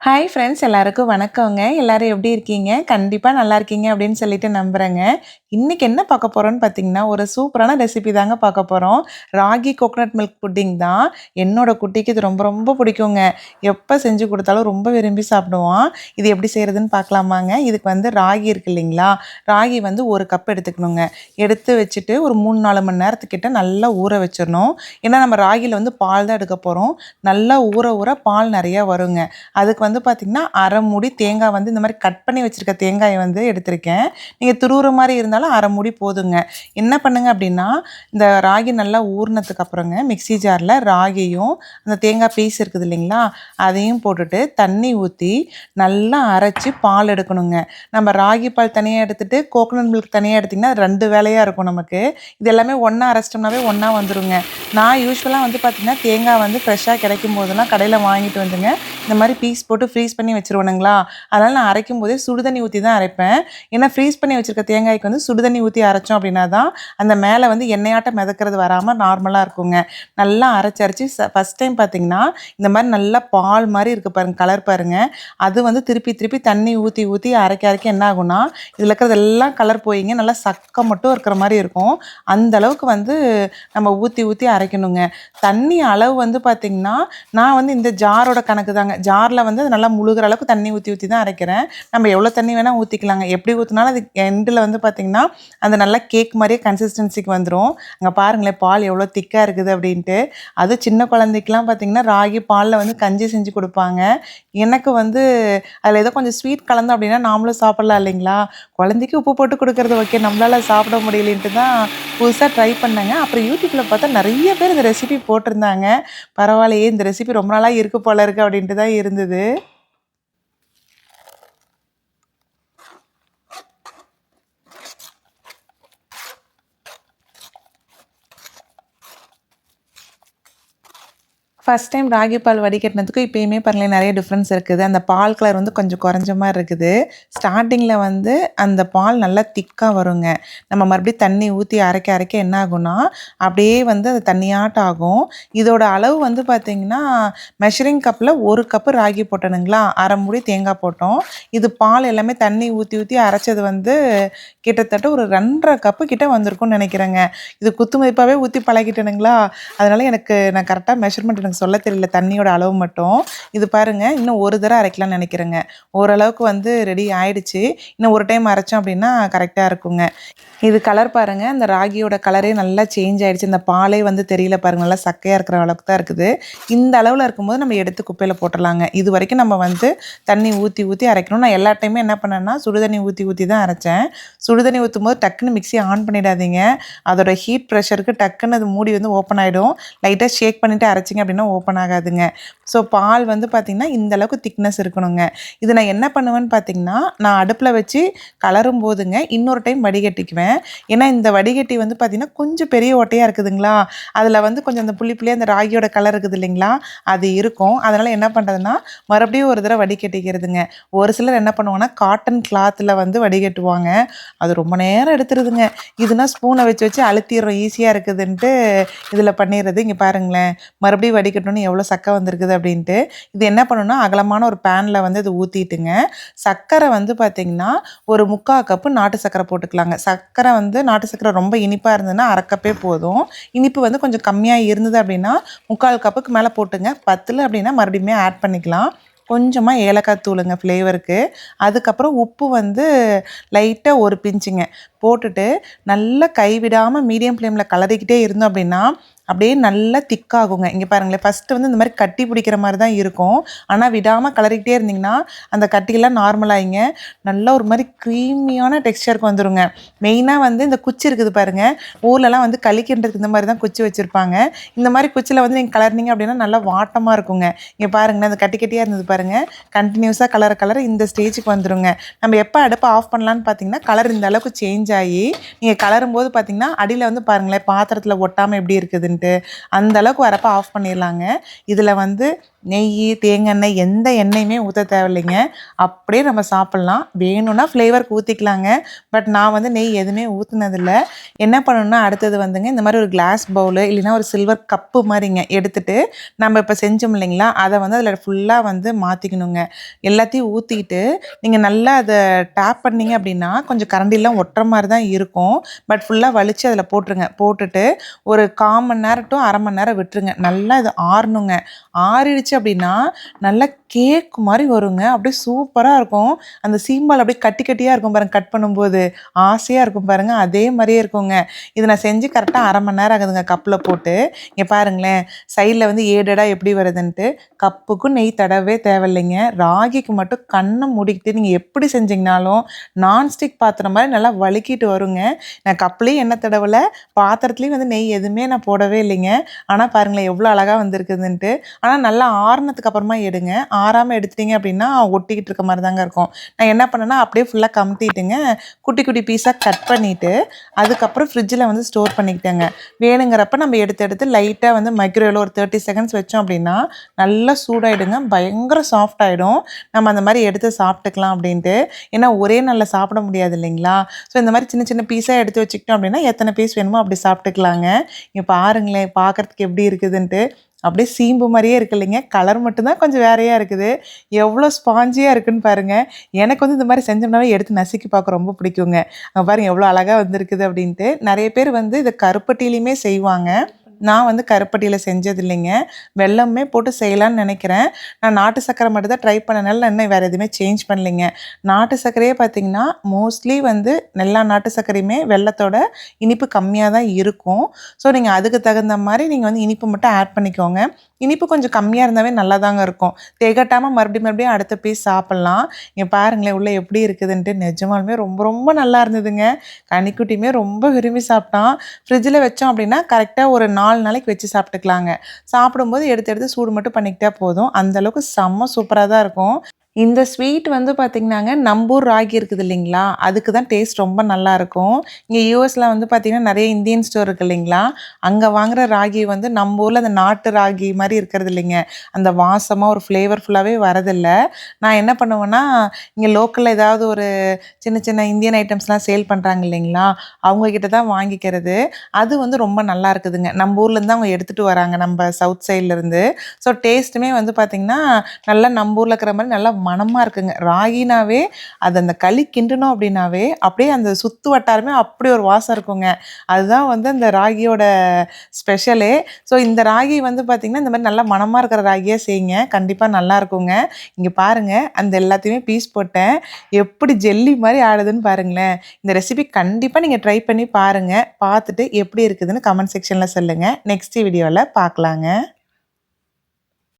Hi friends எல்லாருக்கும் வணக்கங்க. எல்லோரும் எப்படி இருக்கீங்க? கண்டிப்பாக நல்லா இருக்கீங்க அப்படின்னு சொல்லிட்டு நம்புகிறேங்க இன்றைக்கி என்ன பார்க்க போகிறோன்னு பார்த்தீங்கன்னா ஒரு சூப்பரான ரெசிபி தாங்க பார்க்க போகிறோம் ராகி கோகோனட் மில்க் புட்டிங் தான். என்னோட குட்டிக்கு இது ரொம்ப ரொம்ப பிடிக்குங்க. எப்போ செஞ்சு கொடுத்தாலும் ரொம்ப விரும்பி சாப்பிடுவான். இது எப்படி செய்கிறதுன்னு பார்க்கலாமாங்க. இதுக்கு வந்து ராகி இருக்கு இல்லைங்களா? ராகி வந்து ஒரு கப் எடுத்துக்கணுங்க. எடுத்து வச்சுட்டு ஒரு மூணு நாலு மணி நேரத்துக்கிட்ட நல்லா ஊற வச்சிடணும். ஏன்னா நம்ம ராகியில் வந்து பால் தான் எடுக்க போகிறோம் நல்லா ஊற ஊற பால் நிறையா வருங்க. அதுக்கு வந்து பார்த்திங்கன்னா அரை மூடி தேங்காய் வந்து இந்த மாதிரி கட் பண்ணி வச்சுருக்க தேங்காயை வந்து எடுத்திருக்கேன். நீங்கள் துருவுற மாதிரி இருந்தாலும் அரை மூடி போதுங்க. என்ன பண்ணுங்க அப்படின்னா இந்த ராகி நல்லா ஊறினதுக்கு அப்புறங்க மிக்ஸி ஜாரில் ராகியும் அந்த தேங்காய் பீஸ் இருக்குது இல்லைங்களா அதையும் போட்டுட்டு தண்ணி ஊற்றி நல்லா அரைச்சி பால் எடுக்கணுங்க. நம்ம ராகி பால் தனியாக எடுத்துகிட்டு கோகோனட் மில்க் தனியாக எடுத்திங்கன்னா ரெண்டு வேலையாக இருக்கும் நமக்கு. இது எல்லாமே ஒன்றா அரைச்சிட்டோம்னாவே ஒன்றா வந்துடுங்க நான் யூஸ்வலாக வந்து பார்த்திங்கன்னா தேங்காய் வந்து ஃப்ரெஷ்ஷாக கிடைக்கும் போதெல்லாம் கடையில் வாங்கிட்டு வந்துங்க. இந்த மாதிரி பீஸ் போட்டு ஃப்ரீஸ் பண்ணி வச்சுருவானுங்களா அதனால் நான் அரைக்கும் போதே சுடுதண்ணி ஊற்றி தான் அரைப்பேன். ஏன்னா ஃப்ரீஸ் பண்ணி வச்சுருக்க தேங்காய்க்கு வந்து சுடுதண்ணி ஊற்றி அரைச்சோம் அப்படின்னா தான் அந்த மேலே வந்து எண்ணெயாட்டம் மிதக்கிறது வராமல் நார்மலாக இருக்குங்க. நல்லா அரைச்சி அரைச்சி ஃபஸ்ட் டைம் பார்த்தீங்கன்னா இந்த மாதிரி நல்லா பால் மாதிரி இருக்குது பாருங்கள் கலர் பாருங்கள் அது வந்து திருப்பி திருப்பி தண்ணி ஊற்றி ஊற்றி அரைக்க அரைக்க என்ன ஆகும்னா இதில் இருக்கிறது எல்லாம் கலர் போயிங்க. நல்லா சக்கம் மட்டும் இருக்கிற மாதிரி இருக்கும். அந்த அளவுக்கு வந்து நம்ம ஊற்றி ஊற்றி அரைக்கணுங்க. தண்ணி அளவு வந்து பார்த்திங்கன்னா நான் வந்து இந்த ஜாரோட கணக்கு தாங்க ஜாரில் வந்து அது நல்லா முழுகிற அளவுக்கு தண்ணி ஊற்றி ஊற்றி தான் அரைக்கிறேன். நம்ம எவ்வளோ தண்ணி வேணால் ஊற்றிக்கலாங்க எப்படி ஊற்றினாலும் அது எண்டில் வந்து பார்த்திங்கன்னா அந்த நல்லா கேக் மாதிரியே கன்சிஸ்டன்சிக்கு வந்துடும் அங்கே பாருங்களேன் பால் எவ்வளோ திக்காக இருக்குது அப்படின்ட்டு. அது சின்ன குழந்தைக்கெலாம் பார்த்திங்கன்னா ராகி பாலில் வந்து கஞ்சி செஞ்சு கொடுப்பாங்க. எனக்கு வந்து அதில் ஏதோ கொஞ்சம் ஸ்வீட் கலந்தோம் அப்படின்னா நாமளும் சாப்பிட்லாம் இல்லைங்களா? குழந்தைக்கு உப்பு போட்டு கொடுக்குறது ஓகே நம்மளால் சாப்பிட முடியலன்ட்டு தான் புதுசாக ட்ரை பண்ணேங்க. அப்புறம் யூடியூப்பில் பார்த்தா நிறைய பேர் இந்த ரெசிபி போட்டிருந்தாங்க. பரவாயில்லையே இந்த ரெசிபி ரொம்ப நாளாக இருக்குது போல இருக்குது அப்படின்ட்டு தான் இருந்தது. ஃபஸ்ட் டைம் ராகி பால் வடிகட்டினதுக்கும் இப்போயுமே பாருங்களேன் நிறைய டிஃப்ரென்ஸ் இருக்குது. அந்த பால் கலர் வந்து கொஞ்சம் குறைஞ்ச மாதிரி இருக்குது. ஸ்டார்டிங்கில் வந்து அந்த பால் நல்லா திக்காக வருங்க. நம்ம மறுபடியும் தண்ணி ஊற்றி அரைக்க அரைக்க என்ன ஆகும்னா அப்படியே வந்து அது தண்ணியாட்டம் ஆகும். இதோட அளவு வந்து பார்த்திங்கன்னா மெஷரிங் கப்பில் ஒரு கப்பு ராகி போட்டணுங்களா? அரை மூடி தேங்காய் போட்டோம். இது பால் எல்லாமே தண்ணி ஊற்றி ஊற்றி அரைச்சது வந்து கிட்டத்தட்ட ஒரு ரெண்டரை கப்பு கிட்ட வந்திருக்கும்னு நினைக்கிறேங்க. இது குத்து மதிப்பாகவே ஊற்றி பழகிட்டேனுங்களா? அதனால் எனக்கு நான் கரெக்டாக மெஷர்மெண்ட் எனக்கு சொல்ல தெரியல தண்ணியோட அளவு மட்டும். இது பாருங்கள் இன்னும் ஒரு தடவை அரைக்கலாம்னு நினைக்கிறேங்க. ஓரளவுக்கு வந்து ரெடி ஆயிடுச்சு. இன்னும் ஒரு டைம் அரைச்சோம் அப்படின்னா கரெக்டாக இருக்குங்க. இது கலர் பாருங்கள் அந்த ராகியோட கலரே நல்லா சேஞ்ச் ஆகிடுச்சு இந்த பாலே வந்து தெரியல பாருங்கள் நல்லா சக்கையாக இருக்கிற அளவுக்கு தான் இருக்குது. இந்த அளவில் இருக்கும்போது நம்ம எடுத்து குப்பையில் போட்டுடலாங்க இது வரைக்கும் நம்ம வந்து தண்ணி ஊற்றி ஊற்றி அரைக்கணும். நான் எல்லா டைமும் என்ன பண்ணேன்னா சுடுதண்ணி ஊற்றி ஊற்றி தான் அரைச்சேன். சுடுதண்ணி ஊற்றும் போது டக்குன்னு மிக்ஸி ஆன் பண்ணிடாதீங்க. அதோட ஹீட் ப்ரெஷருக்கு டக்குன்னு அது மூடி வந்து ஓப்பன் ஆகிடும் லைட்டாக ஷேக் பண்ணிவிட்டு அரைச்சிங்க அப்படின்னா ஓப்பன் ஆகாதுங்க. ஸோ பால் வந்து பார்த்திங்கன்னா இந்தளவுக்கு திக்னஸ் இருக்கணுங்க. இது நான் என்ன பண்ணுவேன்னு பார்த்தீங்கன்னா நான் அடுப்பில் வச்சு கலரும் போதுங்க. இன்னொரு டைம் வடிகட்டிக்குவேன். ஏன்னா இந்த வடிகட்டி வந்து பார்த்திங்கன்னா கொஞ்சம் பெரிய ஓட்டையாக இருக்குதுங்களா? அதில் வந்து கொஞ்சம் அந்த புள்ளி புள்ளியாக அந்த ராகியோட கலர் இருக்குது இல்லைங்களா? அது இருக்கும். அதனால் என்ன பண்ணுறதுன்னா மறுபடியும் ஒரு தடவை வடிகட்டிக்கிறதுங்க. ஒரு சிலர் என்ன பண்ணுவாங்கன்னா காட்டன் கிளாத்தில் வந்து வடிகட்டுவாங்க. அது ரொம்ப நேரம் எடுத்துருதுங்க. இதுனா ஸ்பூனை வச்சு வச்சு அழுத்திடுறோம். ஈஸியாக இருக்குதுன்ட்டு இதில் பண்ணிடுறது. இங்கே பாருங்களேன். மறுபடியும் வடிகட்டணும்னு எவ்வளோ சக்கை வந்திருக்குது அப்படின்ட்டு இது என்ன பண்ணணும்னா அகலமான ஒரு பேனில் வந்து இது ஊற்றிட்டுங்க சர்க்கரை வந்து பார்த்திங்கன்னா ஒரு முக்கால் கப்பு நாட்டு சர்க்கரை போட்டுக்கலாங்க. சர்க்கரை வந்து நாட்டு சர்க்கரை ரொம்ப இனிப்பாக இருந்ததுன்னா அரைக்கப்பே போதும். இனிப்பு வந்து கொஞ்சம் கம்மியாக இருந்தது அப்படின்னா முக்கால் கப்புக்கு மேலே போட்டுங்க. பத்தில் அப்படின்னா மறுபடியுமே ஆட் பண்ணிக்கலாம். கொஞ்சமாக ஏலக்காய் தூளுங்க ஃப்ளேவருக்கு அதுக்கப்புறம் உப்பு வந்து லைட்டாக ஒரு பிஞ்சுங்க. போட்டுட்டு நல்லா கைவிடாமல் மீடியம் ஃப்ளேமில் கலரிக்கிட்டே இருந்தோம் அப்படின்னா அப்படியே நல்லா திக்காகுங்க இங்கே பாருங்களேன் ஃபஸ்ட்டு வந்து இந்த மாதிரி கட்டி பிடிக்கிற மாதிரி தான் இருக்கும். ஆனால் விடாமல் கலரிக்கிட்டே இருந்திங்கன்னா அந்த கட்டியெல்லாம் நார்மலாகிங்க நல்லா ஒரு மாதிரி க்ரீமியான டெக்ஸ்டருக்கு வந்துடுங்க மெயினாக வந்து இந்த குச்சி இருக்குது பாருங்கள் ஊர்லலாம் வந்து கழிக்கின்றதுக்கு இந்த மாதிரி தான் குச்சி வச்சுருப்பாங்க. இந்த மாதிரி குச்சியில் வந்து நீங்கள் கலர்னிங்க அப்படின்னா நல்லா வாட்டமாக இருக்குங்க. இங்கே பாருங்களேன் அந்த கட்டி கட்டியாக இருந்தது பாருங்கள் கண்டினியூஸாக கலர் கலர் இந்த ஸ்டேஜுக்கு வந்துடுங்க நம்ம எப்போ அடுப்பை ஆஃப் பண்ணலான்னு பார்த்தீங்கன்னா கலர் இந்த அளவுக்கு சேஞ்ச் ஆகி நீங்கள் கலரும் போது பார்த்தீங்கன்னா அடியில் வந்து பாருங்களேன் பாத்திரத்தில் ஒட்டாமல் எப்படி இருக்குதுன்னு அப்படின்ட்டு அந்த அளவுக்கு வரப்போ ஆஃப் பண்ணிடலாங்க. இதில் வந்து நெய் தேங்காய் எண்ணெய் எந்த எண்ணெயுமே ஊற்ற தேவையில்லைங்க. அப்படியே நம்ம சாப்பிட்லாம். வேணும்னா ஃப்ளேவருக்கு ஊற்றிக்கலாங்க பட் நான் வந்து நெய் எதுவுமே ஊற்றுனதில்ல என்ன பண்ணணும்னா அடுத்தது வந்துங்க இந்த மாதிரி ஒரு கிளாஸ் பவுலு இல்லைன்னா ஒரு சில்வர் கப்பு மாதிரிங்க எடுத்துட்டு நம்ம இப்போ செஞ்சோம் இல்லைங்களா அதை வந்து அதில் ஃபுல்லாக வந்து மாற்றிக்கணுங்க எல்லாத்தையும் ஊற்றிட்டு நீங்கள் நல்லா அதை டேப் பண்ணீங்க அப்படின்னா கொஞ்சம் கரண்டிலாம் ஒட்டுற மாதிரி தான் இருக்கும். பட் ஃபுல்லாக வலிச்சு அதில் போட்டுருங்க. போட்டுட்டு ஒரு கால் மணி நேரம் டு அரை மணி நேரம் விட்டுருங்க. நல்லா இது ஆறணுங்க. ஆறிடுச்சு அப்படின்னா நல்லா கேக் மாதிரி வருங்க. அப்படியே சூப்பராக இருக்கும். அந்த சீம்பால் அப்படியே கட்டி கட்டியாக இருக்கும் பாருங்க கட் பண்ணும்போது. ஆசையாக இருக்கும் பாருங்க அதே மாதிரியே இருக்குங்க. இதை நான் செஞ்சு கரெக்டாக அரை மணி நேரம் ஆகுதுங்க கப்பில் போட்டு. இங்கே பாருங்களேன் சைடில் வந்து ஏடடாக எப்படி வருதுன்ட்டு கப்புக்கும் நெய் தடவே தேவையில்லைங்க. ராகிக்கு மட்டும் கண்ணை மூடிக்கிட்டு நீங்கள் எப்படி செஞ்சீங்கனாலும் நான்ஸ்டிக் பாத்திரம் மாதிரி நல்லா வலுக்கிட்டு வருங்க. நான் கப்லேயும் எண்ணெய் தடவலை பாத்திரத்துலேயும் வந்து நெய் எதுவுமே நான் போடவே இல்லைங்க. ஆனால் பாருங்களேன் எவ்வளோ அழகாக வந்திருக்குதுன்ட்டு. ஆனால் நல்லா ஆறுனதுக்கு அப்புறமா எடுங்க. ஆறாமல் எடுத்துட்டீங்க அப்படின்னா ஒட்டிக்கிட்டு இருக்க மாதிரி தாங்க இருக்கும். நான் என்ன பண்ணேன்னா அப்படியே ஃபுல்லாக கமுத்திட்டுங்க குட்டி குட்டி பீஸாக கட் பண்ணிவிட்டு அதுக்கப்புறம் ஃப்ரிட்ஜில் வந்து ஸ்டோர் பண்ணிக்கிட்டேங்க. வேணுங்கிறப்ப நம்ம எடுத்து எடுத்து லைட்டாக வந்து மைக்ரோவேவில் ஒரு தேர்ட்டி செகண்ட்ஸ் வச்சோம் அப்படின்னா நல்லா சூடாயிடுங்க பயங்கர சாஃப்ட் ஆகிடும் நம்ம அந்த மாதிரி எடுத்து சாப்பிட்டுக்கலாம் அப்படின்ட்டு. ஏன்னா ஒரே நாளில் சாப்பிட முடியாது இல்லைங்களா? ஸோ இந்த மாதிரி சின்ன சின்ன பீஸாக எடுத்து வச்சுக்கிட்டோம் அப்படின்னா எத்தனை பீஸ் வேணுமோ அப்படி சாப்பிட்டுக்கலாங்க. இங்கே பாருங்களேன் பார்க்குறதுக்கு எப்படி இருக்குதுன்ட்டு. அப்படியே சீம்பு மாதிரியே இருக்கு இல்லைங்க. கலர் மட்டும்தான் கொஞ்சம் வேறையாக இருக்குது. எவ்வளோ ஸ்பாஞ்சியாக இருக்குன்னு பாருங்கள் எனக்கு வந்து இந்த மாதிரி செஞ்சோம்னாவே எடுத்து நசுக்கி பார்க்க ரொம்ப பிடிக்குங்க. பாருங்கள் எவ்வளோ அழகாக வந்திருக்குது அப்படின்ட்டு. நிறைய பேர் வந்து இதை கருப்பட்டிலையுமே செய்வாங்க. நான் வந்து கருப்பட்டியில் செஞ்சது இல்லைங்க வெள்ளமே போட்டு செய்யலான்னு நினைக்கிறேன். நான் நாட்டு சக்கரை மட்டும் தான் ட்ரை பண்ணனால நான் இன்னும் வேறு எதுவுமே சேஞ்ச் பண்ணலைங்க. நாட்டு சர்க்கரையே பார்த்தீங்கன்னா மோஸ்ட்லி வந்து எல்லா நாட்டு சர்க்கரையுமே வெள்ளத்தோட இனிப்பு கம்மியாக தான் இருக்கும். ஸோ நீங்கள் அதுக்கு தகுந்த மாதிரி நீங்கள் வந்து இனிப்பு மட்டும் ஆட் பண்ணிக்கோங்க. இனிப்பு கொஞ்சம் கம்மியாக இருந்தாவே நல்லா தாங்க இருக்கும். திகட்டாமல் மறுபடியும் மறுபடியும் அடுத்த பீஸ் சாப்பிட்லாம். இங்கே பாருங்களேன் உள்ளே எப்படி இருக்குதுன்ட்டு நிஜமாலுமே ரொம்ப ரொம்ப நல்லா இருந்ததுங்க. கனிக்குட்டியுமே ரொம்ப விரும்பி சாப்பிட்டான். ஃப்ரிட்ஜில் வச்சோம் அப்படின்னா கரெக்டாக ஒரு நாலு நாளைக்கு வச்சு சாப்பிட்டுக்கலாங்க. சாப்பிடும்போது எடுத்து எடுத்து சூடு மட்டும் பண்ணிக்கிட்டா போதும். அந்தளவுக்கு செம்ம சூப்பராக தான் இருக்கும். இந்த ஸ்வீட் வந்து பார்த்திங்கனாங்க நம்பூர் ராகி இருக்குது இல்லைங்களா? அதுக்கு தான் டேஸ்ட் ரொம்ப நல்லாயிருக்கும். இங்கே யூஎஸில் வந்து பார்த்திங்கன்னா நிறைய இந்தியன் ஸ்டோர் இருக்குது இல்லைங்களா? அங்கே வாங்குகிற ராகி வந்து நம்ம ஊரில் அந்த நாட்டு ராகி மாதிரி இருக்கிறது இல்லைங்க. அந்த வாசமாக ஒரு ஃப்ளேவர்ஃபுல்லாகவே வரதில்லை. நான் என்ன பண்ணுவேன்னா இங்கே லோக்கலில் ஏதாவது ஒரு சின்ன சின்ன இந்தியன் ஐட்டம்ஸ்லாம் சேல் பண்ணுறாங்க இல்லைங்களா? அவங்கக்கிட்ட தான் வாங்கிக்கிறது. அது வந்து ரொம்ப நல்லா இருக்குதுங்க நம்ம ஊர்லேருந்து அவங்க எடுத்துகிட்டு வராங்க. நம்ம சவுத் சைட்லேருந்து ஸோ டேஸ்ட்டுமே வந்து பார்த்திங்கன்னா நல்லா நம்ம ஊரில் இருக்கிற மாதிரி நல்லா மணமாக இருக்குங்க. ராகினாவே அது அந்த களி கிண்டணும் அப்படின்னாவே அப்படியே அந்த சுற்று வட்டாரமே அப்படி ஒரு வாசம் இருக்குங்க. அதுதான் வந்து அந்த ராகியோட ஸ்பெஷலே ஸோ இந்த ராகி வந்து பார்த்திங்கன்னா இந்த மாதிரி நல்லா மணமாக இருக்கிற ராகியாக செய்யுங்க. கண்டிப்பாக நல்லா இருக்குங்க. இங்கே பாருங்கள் அந்த எல்லாத்தையுமே பீஸ் போட்டேன். எப்படி ஜெல்லி மாதிரி ஆடுதுன்னு பாருங்களேன். இந்த ரெசிபி கண்டிப்பாக நீங்கள் ட்ரை பண்ணி பாருங்கள் பார்த்துட்டு எப்படி இருக்குதுன்னு கமெண்ட் செக்ஷனில் சொல்லுங்கள் நெக்ஸ்ட் வீடியோவில் பார்க்கலாங்க.